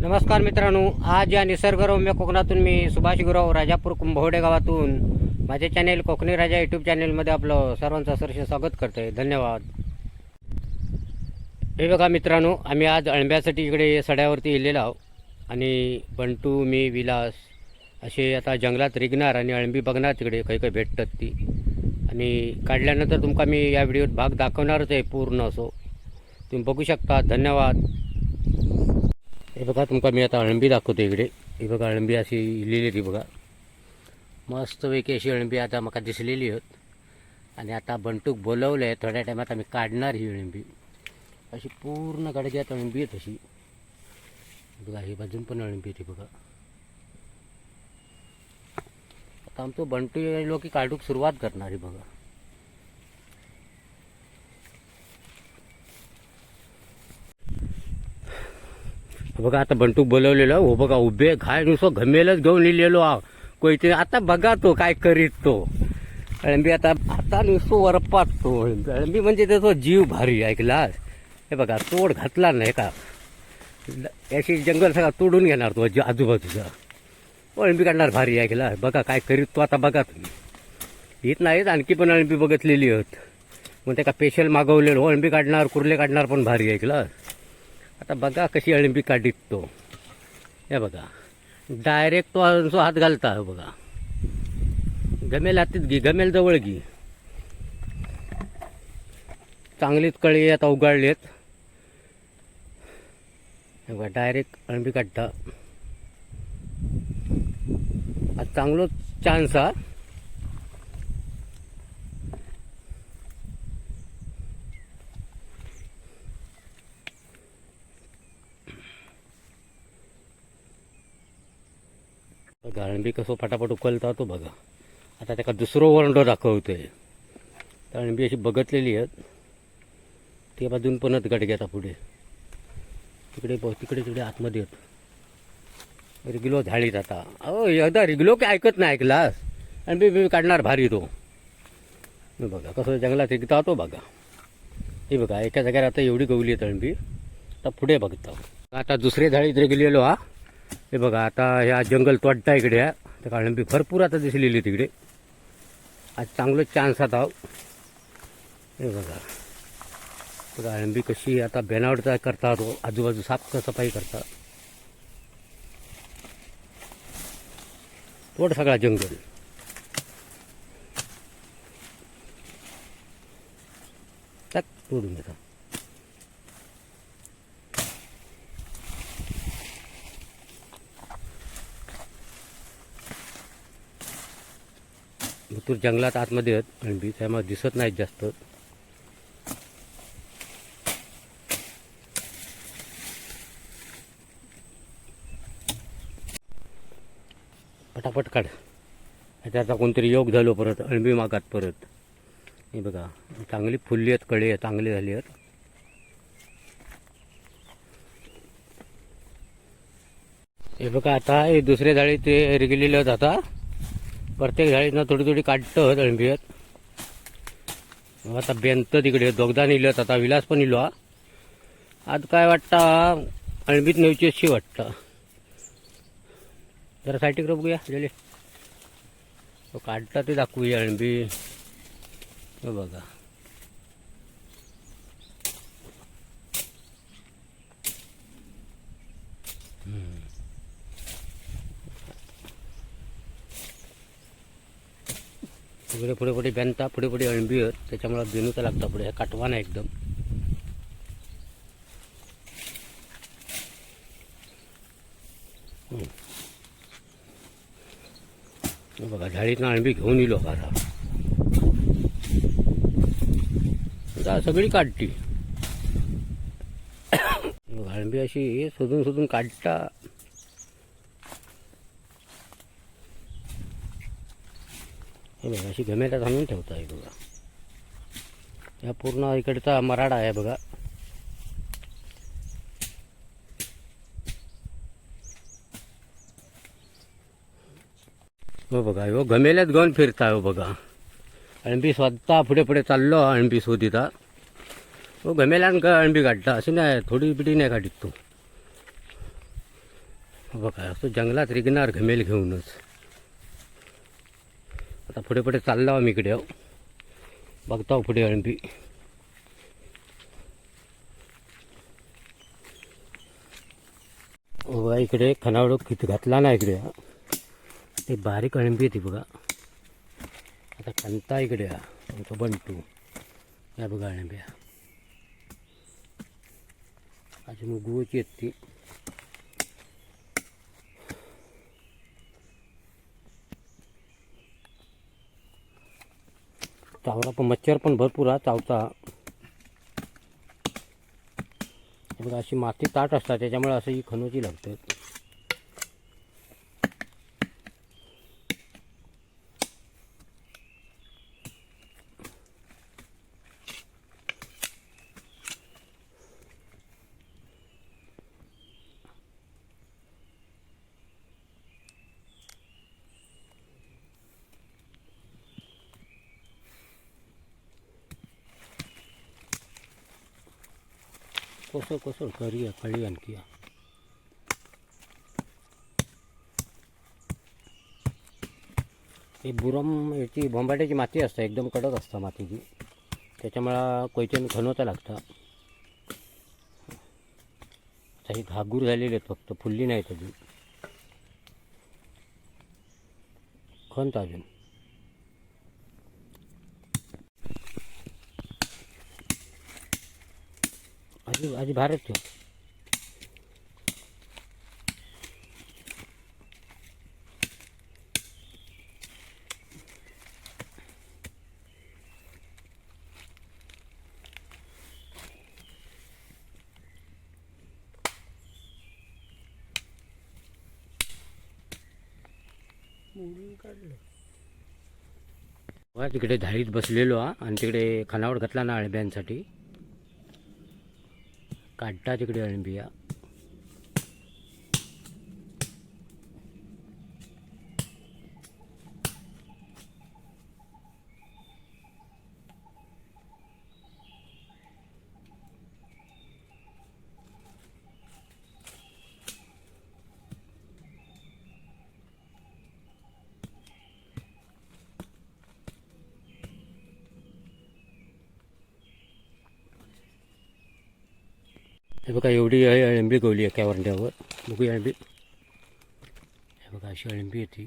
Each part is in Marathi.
नमस्कार मित्रांनो आज या निसर्गरम्य कोकणातून मी सुभाष गुराव राजापूर कुंभवडे गावातून माझे चॅनेल कोकणी राजा यूट्यूब चॅनेलमध्ये आपलं सर्वांचं सरसे स्वागत करतोय. धन्यवाद. हे बघा मित्रांनो आम्ही आज अळंब्यासाठी इकडे सड्यावरती येलेलो आहोत. आणि बंटू मी विलास असे आता जंगलात रिगणार आणि अळंबी बघणार तिकडे काही काही भेटतात ती. आणि काढल्यानंतर तुमका मी या व्हिडिओत भाग दाखवणारच आहे पूर्ण असो. तुम्ही बघू शकता. धन्यवाद. हे बघा तुमका मी आता अळंबी दाखवतो इकडे. ही बघा अळंबी अशी इलेली ती बघा. मस्तपैकी अशी अळंबी आता म्हाका दिसलेली आहेत. आणि आता बंटूक बोलवलं आहे थोड्या टायमात आम्ही काढणार ही अळंबी अशी पूर्ण गाडग्यात अळंबी आहे तशी बघा ही बाजून पण अळंबी आहे ती बघा. आता आमचं बंटू लोक काढूक सुरुवात करणार आहे बघा. बघा आता बंटूक बोलवलेलं हो बघा उभे घाय नुसतं घमेलच घेऊन लिहिलेलो आहो. कोयते आता बघा तो काय करीत तो. अळंबी आता आता नुसतो वरपात तो. अळंबी म्हणजे त्याचा जीव भारी ऐकला हे बघा तोड घातला नाही का याशी जंगल सगळा तोडून घेणार तो आजूबाजूचा. अळंबी काढणार भारी ऐकला बघा काय करीत तो आता बघा तुम्ही. येत नाहीत आणखी पण अळंबी बघितलेली आहेत. मग त्या का पेशल मागवलेलं अळंबी काढणार कुर्ले काढणार पण भारी ऐकला आता बघा कशी अळंबी काढीत तो हे बघा. डायरेक्ट तो हात घालता बघा. गमेल हातीत घे गमेल जवळ घे. चांगलीच कळी आता उगाळलेत हे बघा डायरेक्ट अळंबी काढता. आज चांगलोच चान्स हा. गाळंबी कसं फटाफट उकलता तो बघा. आता त्याका दुसरं वरंडो दाखवतोय. आहे अळंबी अशी बघतलेली आहेत. ते बाजून पणच गडगे आता पुढे. तिकडे तिकडे तिकडे आतमध्ये येत रिगलो झाडीत आता. अहो एकदा रिगलो काय ऐकत नाही ऐकलास? आणि बी काढणार भारी तो. बघा कसं जंगलात रिगता तो बघा. हे बघा एका जाग्यावर आता एवढी गवली आहे अळंबी आता पुढे बघता. आता दुसरे झाडीत गेलेलो हा. हे बघा आता ह्या जंगल तोडता इकडे ह्या त्या काळंबी भरपूर आता दिसलेली तिकडे आज चांगलं चान्स आता हो. हे. बघा. काळंबी कशी आता बेनावडता करता तो हो. आजूबाजू साफ सफाई करता तोड सगळा जंगल. तोडून घेता भरपूर जंगलात आतमध्ये आहेत अळंबी त्यामुळे दिसत नाहीत जास्त. पटापट काढ. त्याचा कोणतरी योग झालो परत अळंबी मागात परत. हे बघा चांगली फुलली आहेत कळे चांगली झाली आहेत. हे बघा आता हे दुसरे जाळी ते रिगलेले आहेत आता प्रत्येक झाडीनं थोडी थोडी काढतं अळंबी आहेत आता बेंत तिकडे दोगदा नेलं आता विलास पण इलो हा. आज काय वाटतं अळंबीत नेवची अशी वाटतं. जरा साईटिक बघूया गेले. काढता ते दाखवूया अळंबी. बघा. वगैरे पुढे पुढे बेनता पुढे पुढे अळंबी आहेत त्याच्यामुळे बेनूचा लागता पुढे. हे काटवा नाही एकदम बघा झाडीतनं अळंबी घेऊन येलो बघा आता. सगळी काढती. अळंबी अशी शोधून शोधून काढता. हे बघा अशी घमेटात आणून ठेवता आहे बघा. या पूर्ण इकडचा मराडा आहे बघा. हो बघा हो घमेल्यात घेऊन फिरता हो बघा. अणबी स्वतः पुढे पुढे चाललो अणबी शोधिता. हो घमेल्यान का अणबी काढता अशी नाही थोडी बिडी नाही काढीत तू. हो बघा असं जंगलात रिगणार घमेल घेऊनच. आता पुढे पुढे चाललो आम्ही इकडे हो. बघतो पुढे अळंबी बघा इकडे खनावड किती घातला ना इकडे हा. ते बारीक अळंबी येते बघा. आता खंता इकडे हा. आमचा बंटू. या बघा अळंब्या अजून गुवाची आहेत ती. चावला पण मच्छर पण भरपूर हा चावता बघा अशी माती ताट असतात त्याच्यामुळे असं ही खनोची लागतात. कसं कसं करी कळी आणखी ही बुरम याची बोंबाट्याची माती असते एकदम कडक असतं मातीची. त्याच्यामुळं कोयत्याने खणवता लागतं. आता ही घागूर झालेली आहेत फक्त फुलली नाही तरी खणत अजून. आधी आधी भारत तिकडे धाडीत बसलेलो हा. आणि तिकडे खानावड घातला ना अळब्यांसाठी काढता तिकडे हे बघा एवढी आहे अळंबी गवली एका वरंड्यावर. बघूया अळंबी हे बघा अशी अळंबी येते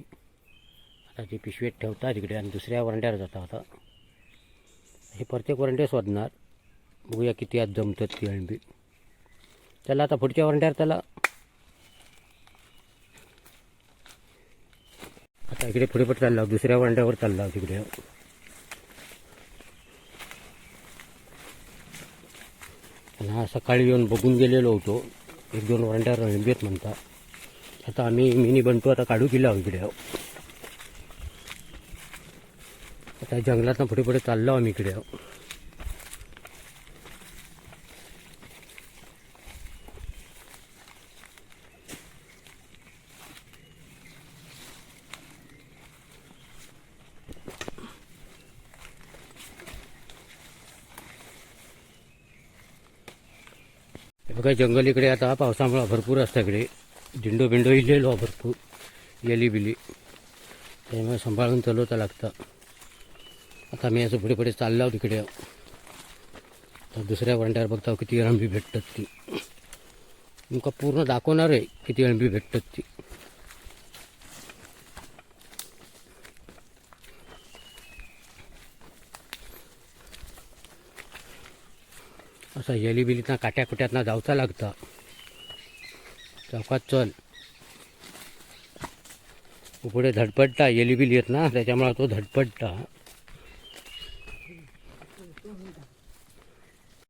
आता ती पिशवीत ठेवता तिकडे आणि दुसऱ्या वरंड्यावर जाता आता. हे प्रत्येक वरंड्या शोधणार बघूया किती आत जमतात ती अळंबी त्याला आता पुढच्या वरंड्यावर त्याला आता इकडे पुढे पुढे चालला दुसऱ्या वरंड्यावर चालला तिकडे हा सकाळी येऊन बघून गेलेलो होतो. एक दोन वरांड्या रंगीत म्हणता आता आम्ही मिनी बनतो आता काढू गेलो आहोत इकडे. आता जंगलातनं पुढे पुढे चाललो आम्ही इकडे. हे बघा जंगल इकडे आता पावसामुळे भरपूर असतं इकडे. दिंडो बिंडो इलेलो भरपूर. येली बिली. त्यामुळे सांभाळून चलवता लागतं. आता मी असं पुढे पुढे चाललो आहोत तिकडे तर दुसऱ्या वंड्यावर बघता किती अळंबी भेटतात ती. तुमका पूर्ण दाखवणार आहे किती अळंबी भेटतात ती. असं येली बिलीतना काट्या कुट्यातना जावचा लागतं. चौकात चल. पुढे धडपडता येली बिली येत ना त्याच्यामुळे तो धडपडता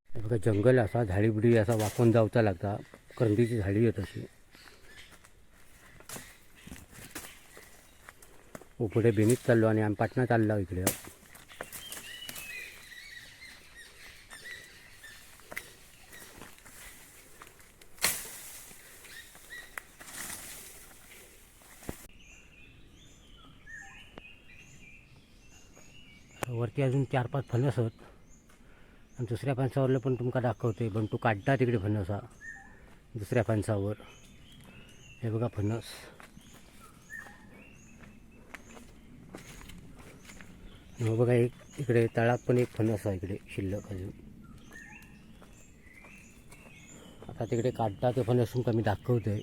बघा जंगल असा झाडीबुडी असा वाकून जावचा लागता. कंदीची झाडी येत अशी पुढे बेनीत चाललो आणि आम्ही पाटणा चाललो इकडे. वरती अजून चार पाच फणस आहेत. आणि दुसऱ्या फणसावरलं पण तुमका दाखवते. पण तू काढता तिकडे फणसा दुसऱ्या फणसावर. हे बघा फणस. मग बघा एक इकडे तळात पण एक फणस आहे इकडे शिल्लक अजून. आता तिकडे काढता ते फणस तुमका मी दाखवतोय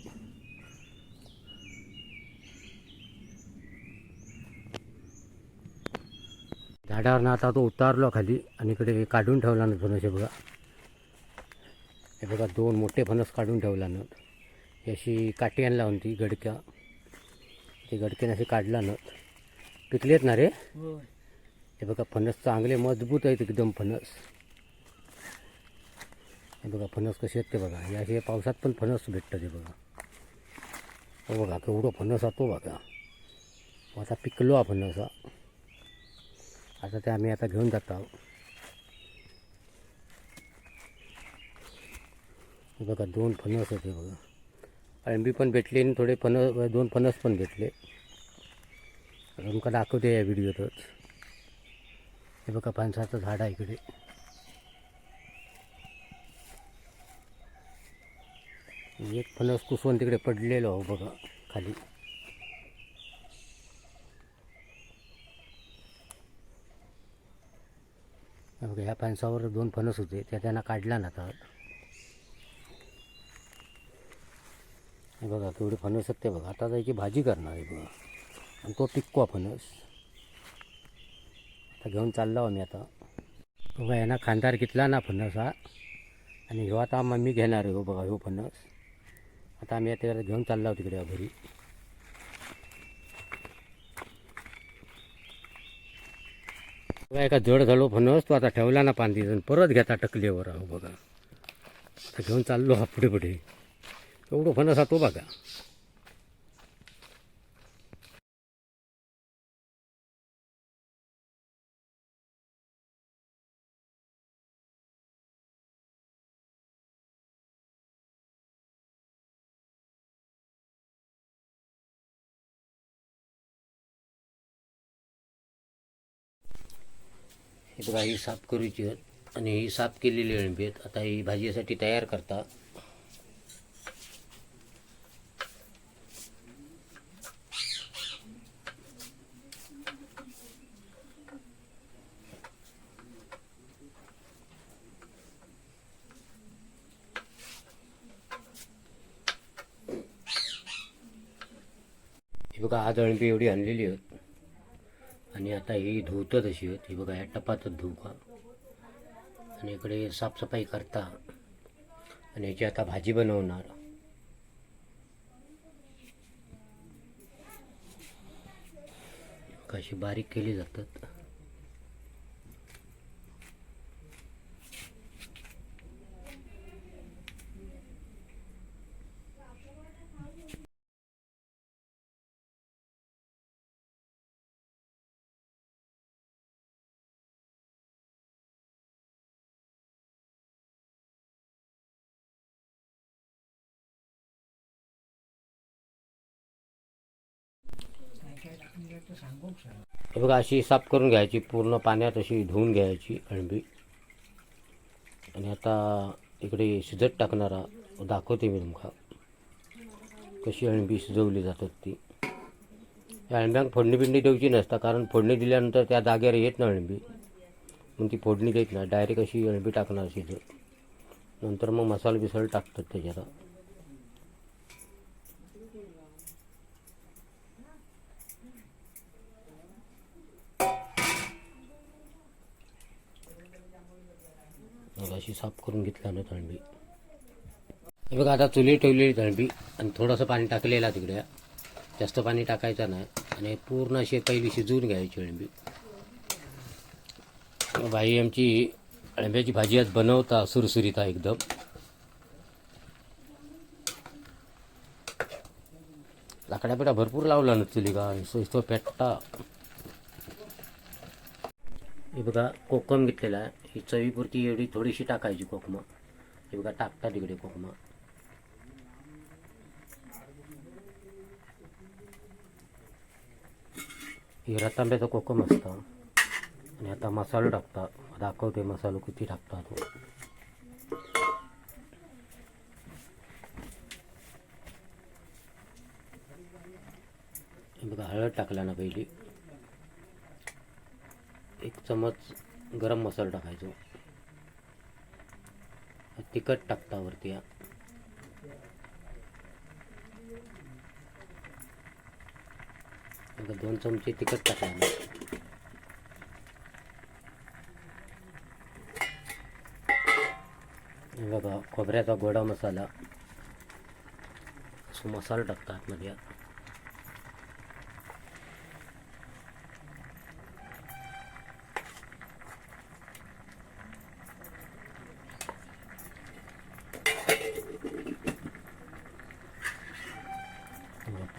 झाडावर आता तो उतारलो खाली आणि इकडे काढून ठेवला ना फणस हे बघा. हे बघा दोन मोठे फणस काढून ठेवला ना. ही अशी काठी आणला होती गडक्या. ते गडक्याने असे काढला ना. पिकलेत ना रे? हे बघा फणस चांगले मजबूत आहेत एकदम फणस. हे बघा फणस कसे आहेत ते बघा. हे असे पावसात पण फणस भेटतं ते बघा. हो बघा केवढं फणस तो बघा. आता पिकलो हा फणस हा. आता ते आम्ही आता घेऊन जात आहोत बघा दोन फणस होते बघा. अळंबी पण भेटली आणि थोडे फणस दोन फणस पण भेटले. तुमका दाखवते या व्हिडिओतच. हे बघा फणसाचं झाड आहे इकडे. एक फणस कुसवून तिकडे पडलेलो हो बघा खाली. बघा ह्या फणसावर दोन फणस होते त्या त्यांना काढला ना आता. हे बघा केवढे फणस आहेत ते बघा. आता त्याची भाजी करणार आहे बघा. आणि तो टिकवा फणस. आता घेऊन चाललो आम्ही आता. बघा यांना खांदार घेतला ना फणस हा. आणि ह्यो आता मम्मी घेणार आहे हो बघा ह्यो फणस. आता आम्ही आता घेऊन चाललो आहोत तिकडे घरी. बघा एका जड झालो फणस तो आता ठेवला ना पांदी परत घेता टकलीवर. हो बघा. घेऊन चाललो हा पुढे पुढे. एवढं फणस हा तो बघा. हे बघा ही साफ करूची आहेत आणि ही साफ केलेली अळंबी आहेत आता ही भाजीसाठी तयार करता. ही बघा आज अळंबी एवढी आणलेली आहेत. आणि आता ही धुवतं तशी आहेत हे बघा या टपातच धुऊ का? आणि इकडे साफसफाई करता. आणि याची आता भाजी बनवणार. कशी बारीक केली जातात. हे बघा अशी साफ करून घ्यायची पूर्ण पाण्यात अशी धुवून घ्यायची अळंबी आणि आता इकडे शिजत टाकणारा दाखवते मी तुमका कशी अळंबी शिजवली जातात ती. या अळंब्यांक फोडणी बिडणी देऊची नसता कारण फोडणी दिल्यानंतर त्या जागेवर येत ना अळंबी मग ती फोडणी देत नाही डायरेक्ट अशी अळंबी टाकणार शिजत. नंतर मग मसाला बिसाल टाकतात त्याच्यात. मग अशी साफ करून घेतला ना तळंबी हे बघा आता चुली ठेवलेली तळंबी आणि थोडंसं पाणी टाकलेलं तिकडे. जास्त पाणी टाकायचं नाही आणि पूर्ण अशी पहिली शिजवून घ्यायची अळंबी बाई आमची अळंब्याची भाजी आज बनवता सुरसुरीता एकदम. लाकड्या पेटा भरपूर लावला ना चुली का तो पेटता हे बघा कोकम घेतलेला आहे. ही चवीपुरती एवढी थोडीशी टाकायची कोकमा. हे बघा टाकतात इकडे कोकमा. ही रतांब्याचा कोकम असतं. आणि आता मसाला टाकता. दाखवते मसाला किती टाकता तो. हे बघा हळद टाकला ना पहिली. एक चमच गरम मसाला टाकायचो. तिखट टाकता वरती हा. दोन चमचे तिखट टाकायला बघा खोबऱ्याचा गोडा मसाला. सो मसाला टाकतात आतमध्ये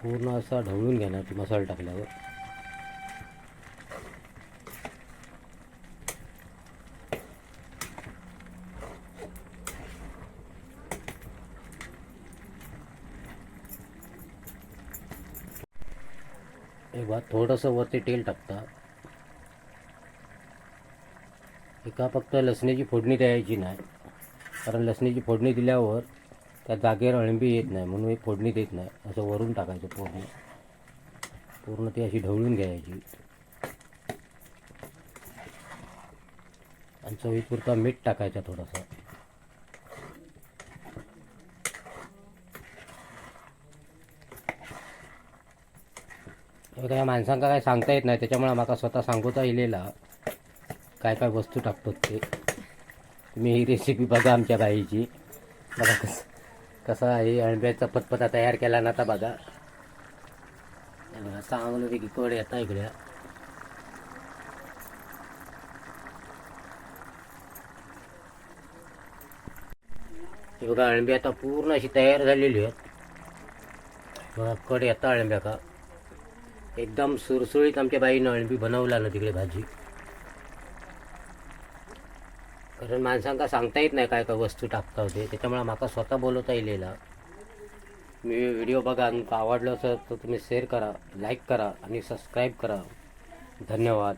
पूर्ण असा ढवळून घेणार ती मसाला टाकल्यावर. एक बा थोडंसं वरती तेल टाकता. एका फक्त लसणीची फोडणी द्यायची नाही कारण लसणीची फोडणी दिल्यावर त्या जागेवर अळंबी येत नाही म्हणून एक फोडणी देत नाही. असं वरून टाकायचं फोडणी. पूर्ण ती अशी ढवळून घ्यायची. आणि चवीपुरता मीठ टाकायचा थोडासा. त्या माणसांका काय सांगता येत नाही त्याच्यामुळे माका स्वतः सांगूचा इलेला काय काय वस्तू टाकतो ते. तुम्ही ही रेसिपी बघा आमच्या बाईची. बघा कसं कसा आहे. अळंब्याचा पतपता तयार केला ना आता बघा. चांगलं पैकी कड येता इकडे. हे बघा अळंबी आता पूर्ण अशी तयार झालेली आहेत. बघा कड येता अळंब्या का एकदम सुरसुळीत आमच्या बाईनं अळंबी बनवला ना तिकडे भाजी. कारण माणसांका सांगता येत नाही काय काय वस्तू टाकता होते. त्याच्यामुळे माका स्वतः बोलवता येलेला. मी व्हिडिओ बघा आवडलं असं तर तुम्ही शेअर करा लाईक करा आणि सबस्क्राईब करा. धन्यवाद.